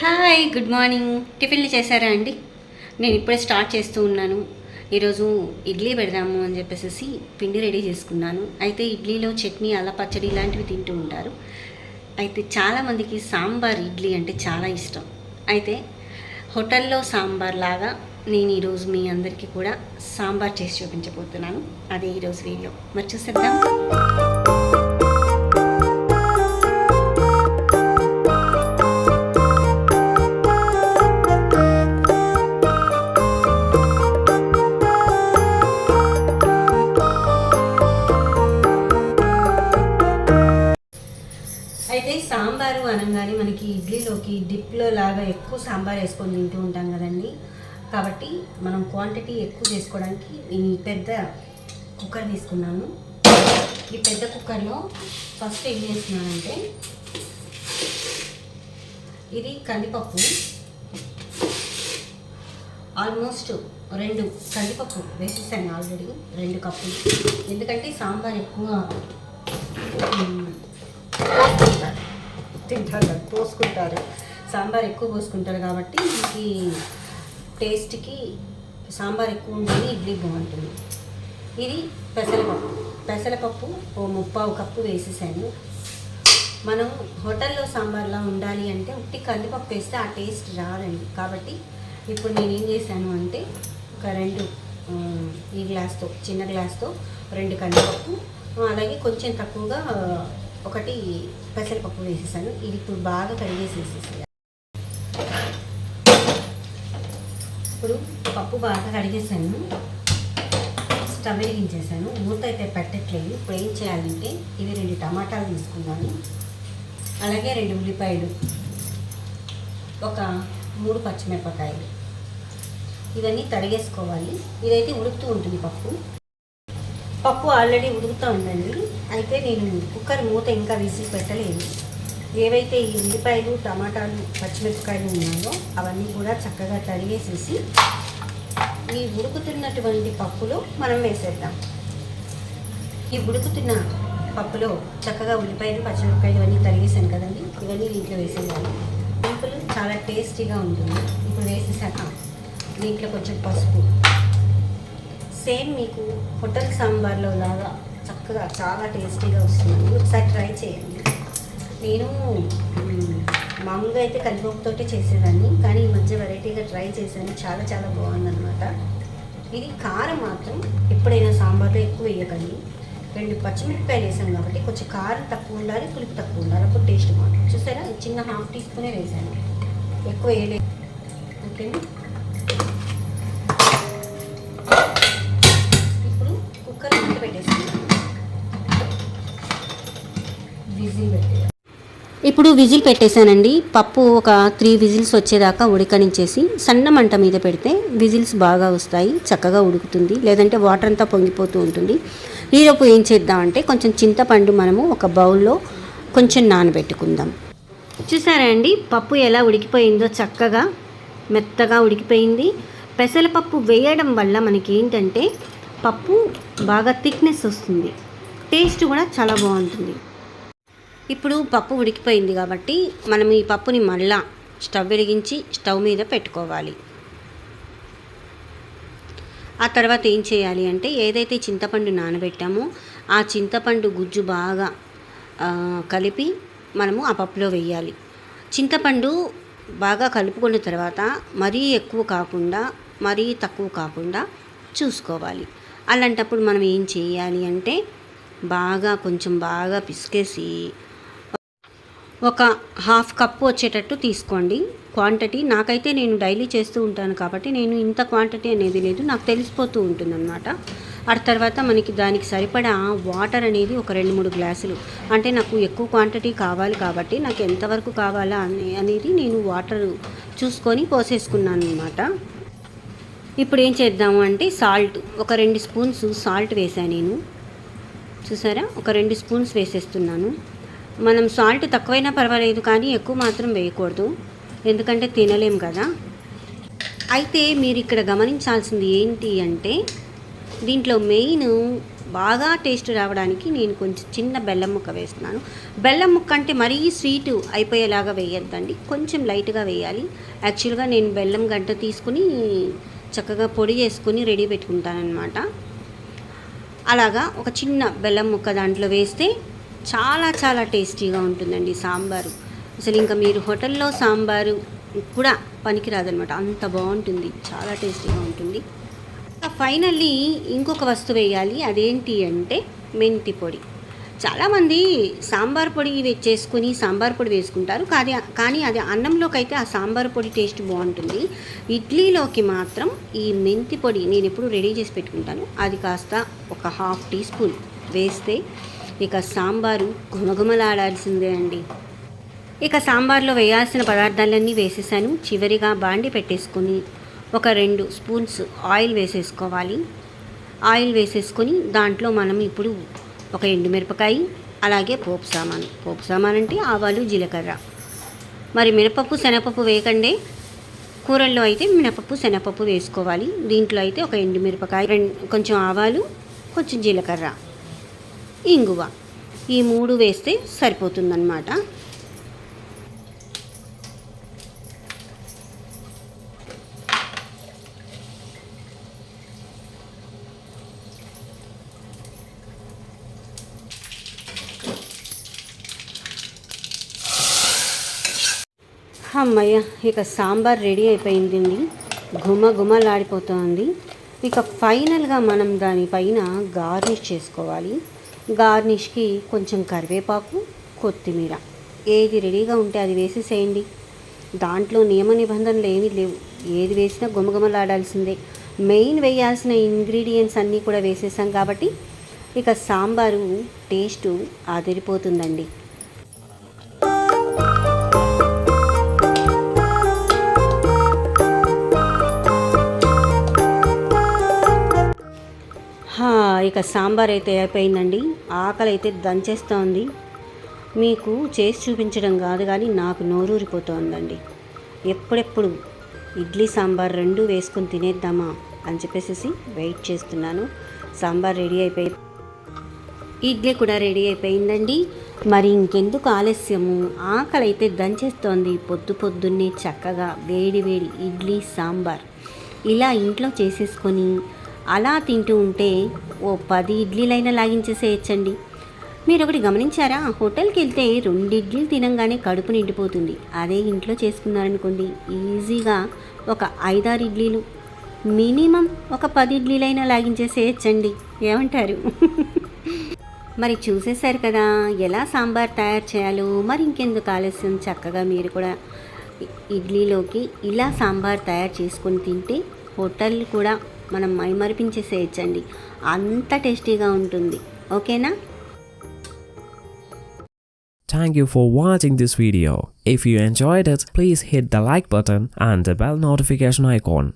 Hi good morning. టిఫిన్లు చేశారా అండి? నేను ఇప్పుడే స్టార్ట్ చేస్తూ ఉన్నాను. ఈరోజు ఇడ్లీ పెడదాము అని చెప్పేసి పిండి రెడీ చేసుకున్నాను. అయితే ఇడ్లీలో చట్నీ అల్ల పచ్చడి ఇలాంటివి తింటూ ఉంటారు. అయితే చాలామందికి సాంబార్ ఇడ్లీ అంటే చాలా ఇష్టం. అయితే హోటల్లో సాంబార్ లాగా నేను ఈరోజు మీ అందరికీ కూడా సాంబార్ చేసి చూపించబోతున్నాను. అదే ఈరోజు వీడియో. మరి చూసేద్దాం. ఇడ్లీలోకి లాగా ఎక్కువ సాంబార్ వేసుకొని తింటూ ఉంటాం కదండి. కాబట్టి మనం క్వాంటిటీ ఎక్కువ చేసుకోవడానికి నేను ఈ పెద్ద కుక్కర్ తీసుకున్నాను. ఈ పెద్ద కుక్కర్లో ఫస్ట్ ఏం చేస్తున్నానంటే ఇది కందిపప్పు. ఆల్మోస్ట్ రెండు కందిపప్పు వేసేసాను ఆల్రెడీ రెండు కప్పులు. ఎందుకంటే సాంబార్ ఎక్కువ తింటారు కదా, పోసుకుంటారు. సాంబార్ ఎక్కువ పోసుకుంటారు కాబట్టి ఈ టేస్ట్కి సాంబార్ ఎక్కువ ఉంటుంది ఇడ్లీ బాగుంటుంది. ఇది పెసరపప్పు. పెసరపప్పు ఓ ముప్పావు కప్పు వేసేసాను. మనం హోటల్లో సాంబార్లా ఉండాలి అంటే ఉట్టి కందిపప్పు వేస్తే ఆ టేస్ట్ రాదండి. కాబట్టి ఇప్పుడు నేను ఏం చేశాను అంటే ఒక రెండు ఈ గ్లాస్తో చిన్న గ్లాస్తో రెండు కందిపప్పు అలాగే కొంచెం తక్కువగా ఒకటి పెసరపప్పు వేసేసాను. ఇది ఇప్పుడు బాగా కడిగేసేసేసి ఇప్పుడు పప్పు బాగా కడిగేసాను. స్టవ్ వెలిగించేసాను. మూత అయితే పెట్టట్లేదు. ఇప్పుడు ఏం చేయాలంటే ఇవి రెండు టమాటాలు తీసుకున్నాను అలాగే రెండు ఉల్లిపాయలు. ఒక మూడు పచ్చిమిరపకాయలు. ఇవన్నీ తడిగేసుకోవాలి. ఇదైతే ఉడుకుతూ ఉంటుంది పప్పు. పప్పు ఆల్రెడీ ఉడుకుతూ ఉందండి. అయితే నేను కుక్కర్ మూత ఇంకా విసిల్ పెట్టలేదు ఏవైతే ఈ ఉల్లిపాయలు టమాటాలు పచ్చిమిరపకాయలు ఉన్నాయో అవన్నీ కూడా చక్కగా తరిగేసేసి ఈ ఉడుకుతున్నటువంటి పప్పులో మనం వేసేద్దాం. ఈ ఉడుకుతున్న పప్పులో చక్కగా ఉల్లిపాయలు పచ్చిమిరపకాయలు అన్నీ తరిగేసాను కదండి. ఇవన్నీ దీంట్లో వేసేయాలి. పులుపులు చాలా టేస్టీగా ఉంటుంది. ఇప్పుడు వేసేసాక దీంట్లో కొంచెం పసుపు. సేమ్ మీకు హోటల్ సాంబార్లో లాగా చక్కగా చాలా టేస్టీగా వస్తుంది. ఒకసారి ట్రై చేయండి. నేను మామూలుగా అయితే కందిపప్పుతోటే చేసేదాన్ని కానీ ఈ మధ్య వెరైటీగా ట్రై చేశాను. చాలా చాలా బాగుందన్నమాట. ఇది కారం మాత్రం ఎప్పుడైనా సాంబార్లో ఎక్కువ వేయకండి. రెండు పచ్చిమిరపకాయలు వేసాను కాబట్టి కొంచెం కారం తక్కువ ఉండాలి పులుపు తక్కువ ఉండాలి. అప్పుడు టేస్ట్ బాగుంటుంది. చూసారా? చిన్న హాఫ్ టీ స్పూనే వేసాను. ఎక్కువ వేయలేదు. ఓకేనా? ఇప్పుడు కుక్కర్ మూత ఇప్పుడు విజిల్ పెట్టేశానండి. పప్పు ఒక త్రీ విజిల్స్ వచ్చేదాకా ఉడకనించేసి సన్న మంట మీద పెడితే విజిల్స్ బాగా వస్తాయి చక్కగా ఉడుకుతుంది లేదంటే వాటర్ అంతా పొంగిపోతూ ఉంటుంది. ఈలోపు ఏం చేద్దామంటే కొంచెం చింతపండు మనము ఒక బౌల్లో కొంచెం నానబెట్టుకుందాం. చూసారా అండి? పప్పు ఎలా ఉడికిపోయిందో చక్కగా మెత్తగా ఉడికిపోయింది. పెసరపప్పు వేయడం వల్ల మనకి ఏంటంటే పప్పు బాగా థిక్నెస్ వస్తుంది. టేస్ట్ కూడా చాలా బాగుంటుంది. ఇప్పుడు పప్పు ఉడికిపోయింది కాబట్టి మనం ఈ పప్పుని మళ్ళా స్టవ్ వెలిగించి స్టవ్ మీద పెట్టుకోవాలి. ఆ తర్వాత ఏం చేయాలి అంటే ఏదైతే చింతపండు నానబెట్టామో ఆ చింతపండు గుజ్జు బాగా కలిపి మనము ఆ పప్పులో వేయాలి. చింతపండు బాగా కలుపుకున్న తర్వాత మరీ ఎక్కువ కాకుండా మరీ తక్కువ కాకుండా చూసుకోవాలి. అలాంటప్పుడు మనం ఏం చేయాలి అంటే బాగా కొంచెం బాగా పిసికేసి ఒక హాఫ్ కప్పు వచ్చేటట్టు తీసుకోండి. క్వాంటిటీ నాకైతే నేను డైలీ చేస్తూ ఉంటాను కాబట్టి నేను ఇంత క్వాంటిటీ అనేది లేదు. నాకు తెలిసిపోతూ ఉంటుందన్నమాట. ఆ తర్వాత మనకి దానికి సరిపడా వాటర్ అనేది ఒక రెండు మూడు గ్లాసులు. అంటే నాకు ఎక్కువ క్వాంటిటీ కావాలి కాబట్టి నాకు ఎంతవరకు కావాలా అనే అనేది నేను వాటర్ చూసుకొని పోసేసుకున్నాను అనమాట ఇప్పుడు ఏం చేద్దాము అంటే సాల్ట్. ఒక రెండు స్పూన్స్ సాల్ట్ వేసాను నేను. చూసారా? ఒక రెండు స్పూన్స్ వేసేస్తున్నాను. మనం సాల్ట్ తక్కువైనా పర్వాలేదు కానీ ఎక్కువ మాత్రం వేయకూడదు. ఎందుకంటే తినలేం కదా. అయితే మీరు ఇక్కడ గమనించాల్సింది ఏంటి అంటే దీంట్లో మెయిన్ బాగా టేస్ట్ రావడానికి నేను కొంచెం చిన్న బెల్లం ముక్క వేస్తున్నాను. బెల్లం ముక్క అంటే మరీ స్వీట్ అయిపోయేలాగా వేయద్దండి. కొంచెం లైట్గా వేయాలి. యాక్చువల్గా నేను బెల్లం గంట తీసుకుని చక్కగా పొడి చేసుకుని రెడీ పెట్టుకుంటానమాట అలాగా ఒక చిన్న బెల్లం ముక్క దాంట్లో వేస్తే చాలా చాలా టేస్టీగా ఉంటుందండి సాంబారు. అసలు ఇంకా మీరు హోటల్లో సాంబారు కూడా పనికిరాదనమాట అంత బాగుంటుంది. చాలా టేస్టీగా ఉంటుంది. ఫైనల్లీ ఇంకొక వస్తువు వేయాలి. అదేంటి అంటే మెంతి పొడి. చాలామంది సాంబార్ పొడి వే- చేసుకుని సాంబార్ పొడి వేసుకుంటారు. కానీ కానీ అది అన్నంలోకి అయితే ఆ సాంబార్ పొడి టేస్ట్ బాగుంటుంది. ఇడ్లీలోకి మాత్రం ఈ మెంతి పొడి నేను ఎప్పుడు రెడీ చేసి పెట్టుకుంటాను. అది కాస్త ఒక హాఫ్ టీ స్పూన్ వేస్తే ఇక సాంబారు ఘుమఘుమలాడాల్సిందే అండి. ఇక సాంబార్లో వేయాల్సిన పదార్థాలన్నీ వేసేసాను. చివరిగా బాండి పెట్టేసుకొని ఒక రెండు స్పూన్స్ ఆయిల్ వేసేసుకోవాలి. ఆయిల్ వేసేసుకొని దాంట్లో మనం ఇప్పుడు ఒక ఎండుమిరపకాయ అలాగే పోపు సామాను. పోపు సామాన్ అంటే ఆవాలు జీలకర్ర. మరి మినపప్పు శనగపప్పు వేయకండి. కూరల్లో అయితే మినపప్పు శనగపప్పు వేసుకోవాలి. దీంట్లో అయితే ఒక ఎండుమిరపకాయ రెండు కొంచెం ఆవాలు కొంచెం జీలకర్ర. ఇంగువ. ఈ మూడు వేస్తే సరిపోతుందన్నమాట. అమ్మయ్య ఇక సాంబార్ రెడీ అయిపోయిందండి. గుమ గుమలాడిపోతుంది ఇక ఫైనల్గా మనం దానిపైన గార్నిష్ చేసుకోవాలి. గార్నిష్కి కొంచెం కరివేపాకు కొత్తిమీర. ఏది రెడీగా ఉంటే అది వేసేసేయండి. దాంట్లో నియమ నిబంధనలు ఏమీ లేవు. ఏది వేసినా గుమగుమలాడాల్సిందే మెయిన్ వేయాల్సిన ఇంగ్రీడియంట్స్ అన్నీ కూడా వేసేసాం కాబట్టి ఇక సాంబారు టేస్టు అదిరిపోతుందండి. ఇక సాంబార్ అయితే అయిపోయిందండి. ఆకలి అయితే దంచేస్తోంది. మీకు చేసి చూపించడం కాదు కానీ నాకు నోరూరిపోతోందండి. ఎప్పుడెప్పుడు ఇడ్లీ సాంబార్ రెండు వేసుకొని తినేద్దామా అని చెప్పేసి వెయిట్ చేస్తున్నాను. సాంబార్ రెడీ అయిపోయి ఇడ్లీ కూడా రెడీ అయిపోయిందండి. మరి ఇంకెందుకు ఆలస్యము? ఆకలి అయితే దంచేస్తోంది. పొద్దు పొద్దున్నే చక్కగా వేడి వేడి ఇడ్లీ సాంబార్ ఇలా ఇంట్లో చేసేసుకొని అలా తింటూ ఉంటే ఓ పది ఇడ్లీలైనా లాగించేసేయచ్చండి. మీరు ఒకటి గమనించారా? హోటల్కి వెళ్తే రెండు ఇడ్లీలు తినంగానే కడుపు నిండిపోతుంది. అదే ఇంట్లో చేసుకున్నారనుకోండి ఈజీగా ఒక ఐదారు ఇడ్లీలు మినిమం ఒక పది ఇడ్లీలైనా లాగించేసేయచ్చండి. ఏమంటారు? మరి చూసేశారు కదా ఎలా సాంబార్ తయారు చేయాలో మరి ఇంకెందుకు ఆలస్యం? చక్కగా మీరు కూడా ఇడ్లీలోకి ఇలా సాంబార్ తయారు చేసుకొని తింటే హోటల్ కూడా మనం మైమరిపించేసేయచ్చండి అంత టేస్టీగా ఉంటుంది ఓకేనా Thank you for watching this video. If you enjoyed it, please hit the like button and the bell notification icon.